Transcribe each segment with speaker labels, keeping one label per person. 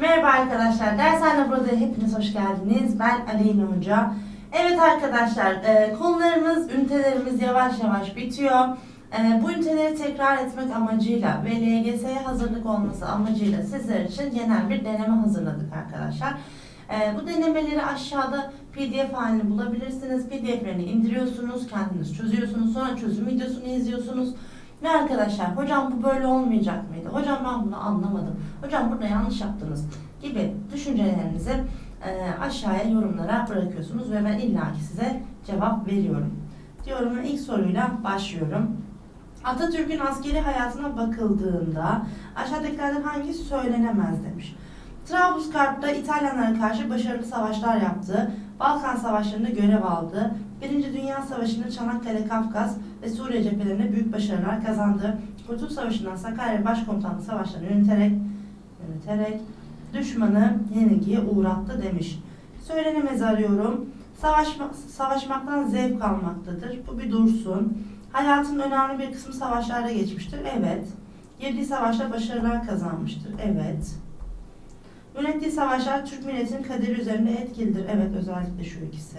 Speaker 1: Merhaba arkadaşlar, Dershane burada hepiniz hoş geldiniz. Ben Aleyna Hoca. Evet arkadaşlar, e, konularımız, ünitelerimiz yavaş yavaş bitiyor. E, bu üniteleri tekrar etmek amacıyla ve LGS'ye hazırlık olması amacıyla sizler için genel bir deneme hazırladık arkadaşlar. E, bu denemeleri aşağıda PDF halini bulabilirsiniz. PDF'lerini indiriyorsunuz, kendiniz çözüyorsunuz, sonra çözüm videosunu izliyorsunuz. Ve arkadaşlar, hocam bu böyle olmayacak mıydı? Hocam ben bunu anlamadım. Hocam burada yanlış yaptınız gibi düşüncelerinizi e, aşağıya yorumlara bırakıyorsunuz ve ben illaki size cevap veriyorum. Diyorum ve ilk soruyla başlıyorum. Atatürk'ün askeri hayatına bakıldığında aşağıdakilerden hangisi söylenemez demiş. Trablusgarp'ta İtalyanlara karşı başarılı savaşlar yaptı. Balkan Savaşları'nda görev aldı. Birinci Dünya Savaşı'nda Çanakkale, Kafkas ve Suriye cephelerinde büyük başarılar kazandı. Kurtuluş Savaşı'ndan Sakarya Başkomutanlığı savaşlarını yöneterek, yöneterek düşmanı yenilgiye uğrattı demiş. Söylenemez arıyorum. Savaşma, savaşmaktan zevk almaktadır. Bu bir dursun. Hayatının önemli bir kısmı savaşlarda geçmiştir. Evet. Girdiği savaşta başarılar kazanmıştır. Evet. Yönettiği savaşlar Türk milletinin kaderi üzerinde etkilidir. Evet özellikle şu ikisi.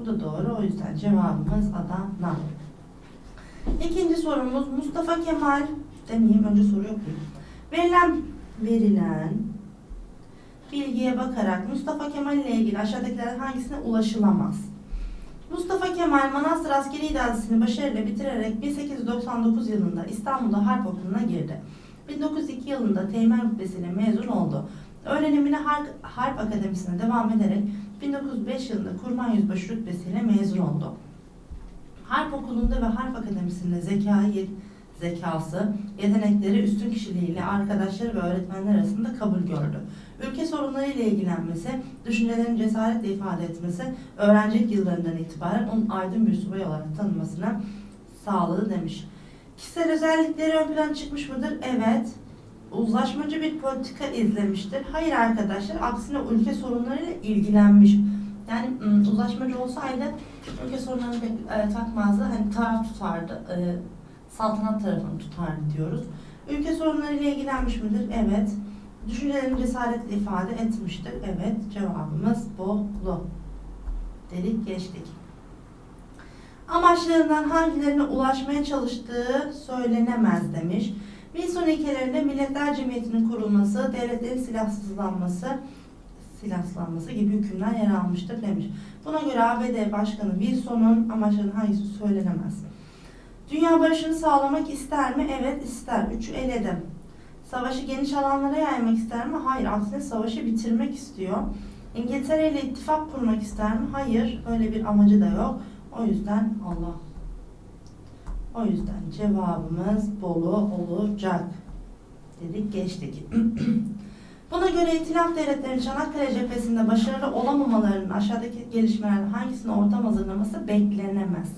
Speaker 1: Bu da doğru. O yüzden cevabımız Adana. İkinci sorumuz Mustafa Kemal demeyeyim önce soru okuyayım. Verilen verilen bilgiye bakarak Mustafa Kemal ile ilgili aşağıdakilerden hangisine ulaşılamaz? Mustafa Kemal Manastır Askeri İdaresi'ni başarıyla bitirerek 1899 yılında İstanbul'da Harp Okulu'na girdi. 1902 yılında Teğmen Rütbesi'yle mezun oldu. Öğrenimine Harp, Harp Akademisi'ne devam ederek 1905 yılında Kurmay Yüzbaşı rütbesiyle mezun oldu. Harp Okulu'nda ve Harp Akademisi'nde zekayı, zekası, yetenekleri üstün kişiliğiyle arkadaşları ve öğretmenler arasında kabul gördü. Ülke sorunlarıyla ilgilenmesi, düşüncelerini cesaretle ifade etmesi, öğrencilik yıllarından itibaren onun aydın bir subay olarak tanınmasına sağladı demiş. Kişisel özellikleri ön plana çıkmış mıdır? Evet. Uzlaşmacı bir politika izlemiştir. Hayır arkadaşlar, aksine ülke sorunlarıyla ilgilenmiş. Yani ım, uzlaşmacı olsaydı ülke sorunlarını e, takmazdı. Hani taraf tutardı. E, saltanat tarafını tutardı diyoruz. Ülke sorunlarıyla ilgilenmiş midir? Evet. Düşüncelerini cesaretle ifade etmiştir. Evet. Cevabımız bolu. Dedik geçtik. Amaçlarından hangilerine ulaşmaya çalıştığı söylenemez demiş. Wilson ilkelerinde Milletler Cemiyeti'nin kurulması, devletlerin silahsızlanması, silahsızlanması gibi hükümler yer almıştır demiş. Buna göre ABD Başkanı Wilson'un amaçlarının hangisi söylenemez? Dünya barışını sağlamak ister mi? Evet ister. Üçü eledim. Savaşı geniş alanlara yaymak ister mi? Hayır. Aksine savaşı bitirmek istiyor. İngiltere ile ittifak kurmak ister mi? Hayır. Öyle bir amacı da yok. O yüzden Allah. O yüzden cevabımız Bolu olacak. Dedik geçtik. Buna göre İtilaf Devletleri'nin Çanakkale cephesinde başarılı olamamalarının aşağıdaki gelişmelerden hangisini ortam hazırlaması beklenemez.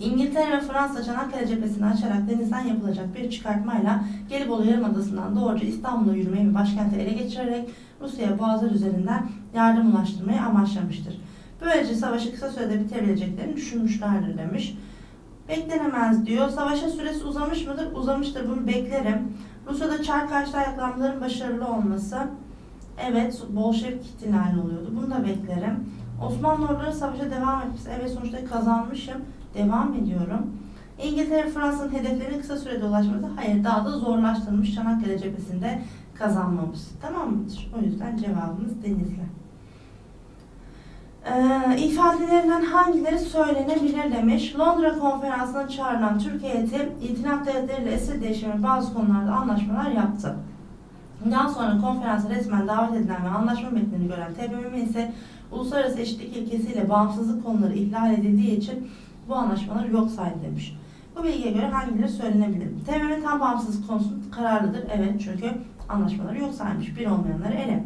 Speaker 1: İngiltere ve Fransa Çanakkale cephesini açarak denizden yapılacak bir çıkartmayla Gelibolu Yarımadası'ndan doğruca İstanbul'a yürümeyi ve başkenti ele geçirerek Rusya'ya boğazlar üzerinden yardım ulaştırmayı amaçlamıştır. Böylece savaşı kısa sürede bitirebileceklerini düşünmüşlerdir demiş. Beklenemez diyor. Savaşın süresi uzamış mıdır? Uzamıştır. Bunu beklerim. Rusya'da çar karşıtı ayaklanmaların başarılı olması. Evet, Bolşevik ihtilali oluyordu. Bunu da beklerim. Osmanlı orduları savaşa devam etmesi. Evet, sonuçta kazanmışım. Devam ediyorum. İngiltere, Fransa'nın hedeflerine kısa sürede ulaşması. Hayır, daha da zorlaştırılmış Çanakkale cephesinde kazanmamış. Tamam mıdır? O yüzden cevabımız Denizli. Ee, ifadelerinden hangileri söylenebilir demiş. Londra konferansına çağrılan Türk heyeti İtilaf Devletleri ile esir değişimi bazı konularda anlaşmalar yaptı. Daha sonra konferansa resmen davet edilen ve anlaşma metnini gören TBMM ise uluslararası eşitlik ilkesiyle bağımsızlık konuları ihlal edildiği için bu anlaşmaları yok saydı demiş. Bu bilgiye göre hangileri söylenebilir? TBMM tam bağımsızlık konusunda kararlıdır. Evet çünkü anlaşmaları yok saymış. Bir olmayanları ele.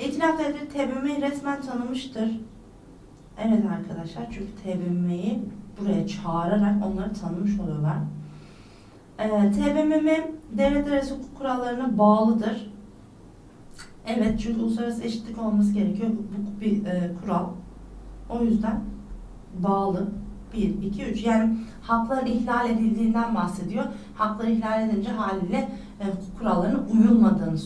Speaker 1: İtilaf Devletleri TBMM'yi resmen tanımıştır. Evet arkadaşlar çünkü TBMM'yi buraya çağırarak onları tanımış oluyorlar. Ee, TBMM devletler arası hukuk kurallarına bağlıdır. Evet çünkü uluslararası eşitlik olması gerekiyor. Bu bir e, kural. O yüzden bağlı 1, 2, 3. Yani hakların ihlal edildiğinden bahsediyor. Hakları ihlal edince haliyle e, kurallarına uyulmadığını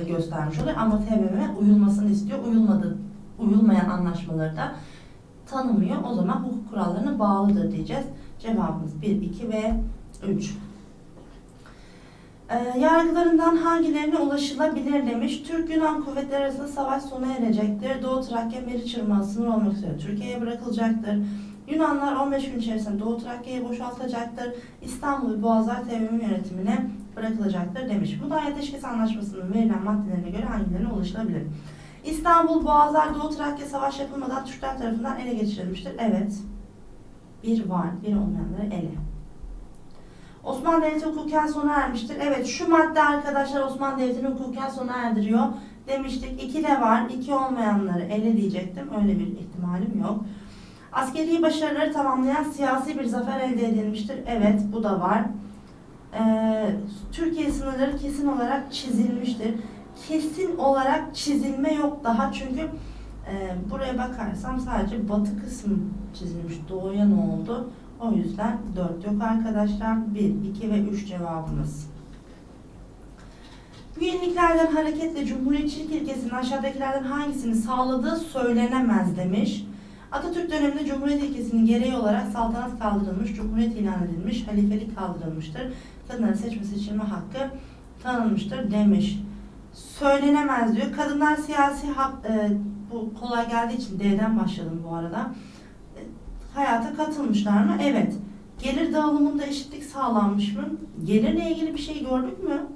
Speaker 1: e, göstermiş oluyor. Ama TBMM uyulmasını istiyor. Uyulmadı, uyulmayan anlaşmaları da tanımıyor. O zaman hukuk kurallarına bağlıdır diyeceğiz. Cevabımız 1, 2 ve 3. Ee, yargılarından hangilerine ulaşılabilir demiş. Türk-Yunan kuvvetleri arasında savaş sona erecektir. Doğu Trakya Meriç Irmağı sınır olmak üzere Türkiye'ye bırakılacaktır. Yunanlar 15 gün içerisinde Doğu Trakya'yı boşaltacaktır. İstanbul ve Boğazlar TBMM yönetimine bırakılacaktır demiş. Bu da Ateşkes Anlaşması'nın verilen maddelerine göre hangilerine ulaşılabilir? İstanbul, Boğazlar, Doğu Trakya savaş yapılmadan Türkler tarafından ele geçirilmiştir. Evet. Bir var, bir olmayanları ele. Osmanlı Devleti hukuken sona ermiştir. Evet şu madde arkadaşlar Osmanlı Devleti'ni hukuken sona erdiriyor demiştik. İki de var. iki olmayanları ele diyecektim. Öyle bir ihtimalim yok. Askeri başarıları tamamlayan siyasi bir zafer elde edilmiştir. Evet bu da var. Ee, Türkiye sınırları kesin olarak çizilmiştir. Kesin olarak çizilme yok daha çünkü e, buraya bakarsam sadece batı kısmı çizilmiş. Doğuya ne oldu? O yüzden 4 yok arkadaşlar. 1, 2 ve 3 cevabımız. Bu yeniliklerden hareketle Cumhuriyetçilik ilkesinin aşağıdakilerden hangisini sağladığı söylenemez demiş. Atatürk döneminde Cumhuriyet ilkesinin gereği olarak saltanat kaldırılmış, Cumhuriyet ilan edilmiş, halifelik kaldırılmıştır. Kadınların seçme seçilme hakkı tanınmıştır demiş. Söylenemez diyor. Kadınlar siyasi hak, e, bu kolay geldiği için D'den başladım bu arada hayata katılmışlar mı? Evet. Gelir dağılımında eşitlik sağlanmış mı? Gelirle ilgili bir şey gördük mü?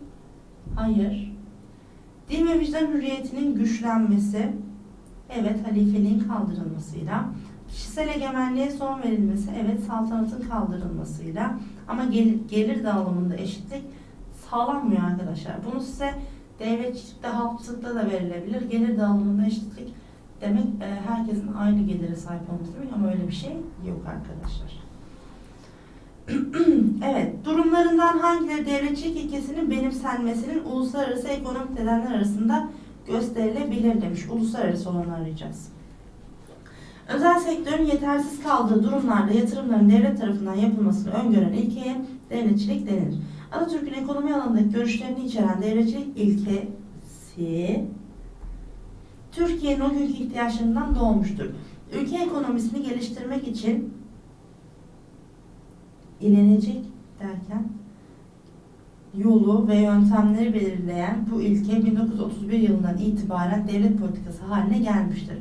Speaker 1: Hayır. Din ve vicdan hürriyetinin güçlenmesi, evet halifeliğin kaldırılmasıyla, kişisel egemenliğe son verilmesi, evet saltanatın kaldırılmasıyla ama gelir, gelir dağılımında eşitlik sağlanmıyor arkadaşlar. Bunu size devletçilikte, halkçılıkta da verilebilir. Gelir dağılımında eşitlik demek e, herkesin aynı gelire sahip olması demek ama öyle bir şey yok arkadaşlar. evet, durumlarından hangileri devletçilik ilkesinin benimsenmesinin uluslararası ekonomik nedenler arasında gösterilebilir demiş. Uluslararası olanı arayacağız. Özel sektörün yetersiz kaldığı durumlarda yatırımların devlet tarafından yapılmasını öngören ilkeye devletçilik denir. Atatürk'ün ekonomi alanındaki görüşlerini içeren devletçilik ilkesi Türkiye'nin o günkü ihtiyaçlarından doğmuştur. Ülke ekonomisini geliştirmek için ilenecek derken yolu ve yöntemleri belirleyen bu ilke 1931 yılından itibaren devlet politikası haline gelmiştir.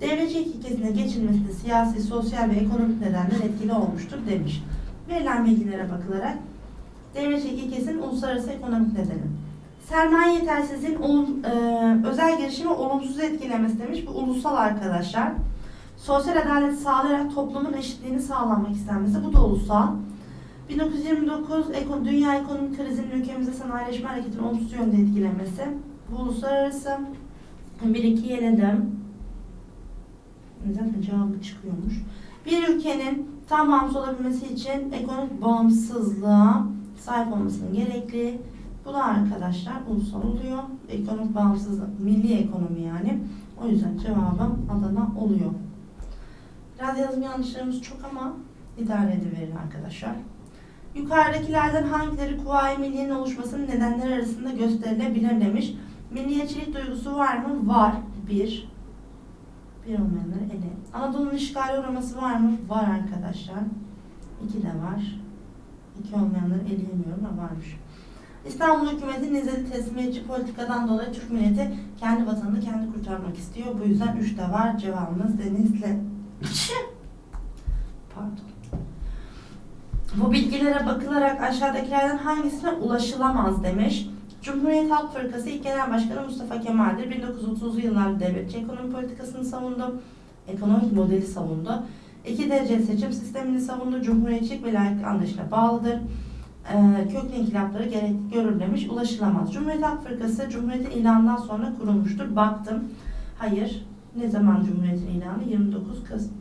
Speaker 1: Devletçilik ilkesine geçilmesinde siyasi, sosyal ve ekonomik nedenler etkili olmuştur demiş. Verilen bilgilere bakılarak devletçilik ilkesinin uluslararası ekonomik nedeni. Sermaye yetersizliğin e, özel girişimi olumsuz etkilemesi demiş. Bu ulusal arkadaşlar. Sosyal adalet sağlayarak toplumun eşitliğini sağlanmak istenmesi. Bu da ulusal. 1929 eko, dünya ekonomik krizinin ülkemizde sanayileşme hareketini olumsuz yönde etkilemesi. Bu uluslararası. Bir iki eledim. Zaten cevabı çıkıyormuş. Bir ülkenin tam bağımsız olabilmesi için ekonomik bağımsızlığa sahip olmasının gerekli. Bu da arkadaşlar ulusal oluyor. Ekonomik bağımsızlık, milli ekonomi yani. O yüzden cevabım Adana oluyor. Biraz yazım yanlışlarımız çok ama idare ediverin arkadaşlar. Yukarıdakilerden hangileri Kuvayi Milliye'nin oluşmasının nedenleri arasında gösterilebilir demiş. Milliyetçilik duygusu var mı? Var. Bir. Bir olmayanları ele. Anadolu'nun işgali uğraması var mı? Var arkadaşlar. İki de var. İki olmayanları eleyemiyorum ama varmış. İstanbul hükümeti nizeli teslimiyetçi politikadan dolayı Türk milleti kendi vatanını kendi kurtarmak istiyor. Bu yüzden üç de var. Cevabımız Denizli. Bu bilgilere bakılarak aşağıdakilerden hangisine ulaşılamaz demiş. Cumhuriyet Halk Fırkası İlk Genel Başkanı Mustafa Kemal'dir. 1930'lu yıllarda devletçi ekonomi politikasını savundu. Ekonomik modeli savundu. İki derece seçim sistemini savundu. Cumhuriyetçilik ve layıklık anlayışına bağlıdır. Ee, köklü inkılapları gerekli görür demiş. Ulaşılamaz. Cumhuriyet Halk Fırkası Cumhuriyet'in ilanından sonra kurulmuştur. Baktım. Hayır. Ne zaman Cumhuriyet'in ilanı? 29 Kasım.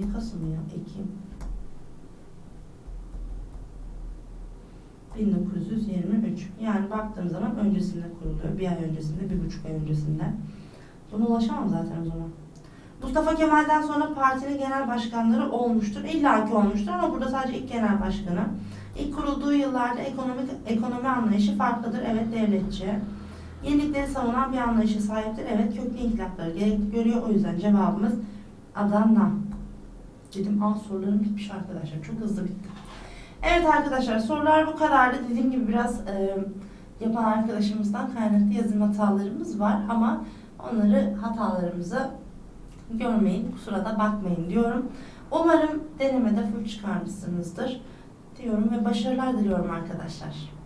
Speaker 1: Ne Kasım ya? Ekim. 1923. Yani baktığım zaman öncesinde kuruluyor. Bir ay öncesinde, bir buçuk ay öncesinde. Buna ulaşamam zaten o zaman. Mustafa Kemal'den sonra partinin genel başkanları olmuştur. İlla ki olmuştur ama burada sadece ilk genel başkanı. İlk kurulduğu yıllarda ekonomik ekonomi anlayışı farklıdır. Evet devletçi. Yenilikleri savunan bir anlayışa sahiptir. Evet köklü inkılapları gerekli görüyor. O yüzden cevabımız Adana. Dedim A sorularım bitmiş arkadaşlar. Çok hızlı bitti. Evet arkadaşlar sorular bu kadardı. Dediğim gibi biraz e, yapan arkadaşımızdan kaynaklı yazım hatalarımız var ama onları hatalarımızı görmeyin, kusura da bakmayın diyorum. Umarım denemede full çıkarmışsınızdır diyorum ve başarılar diliyorum arkadaşlar.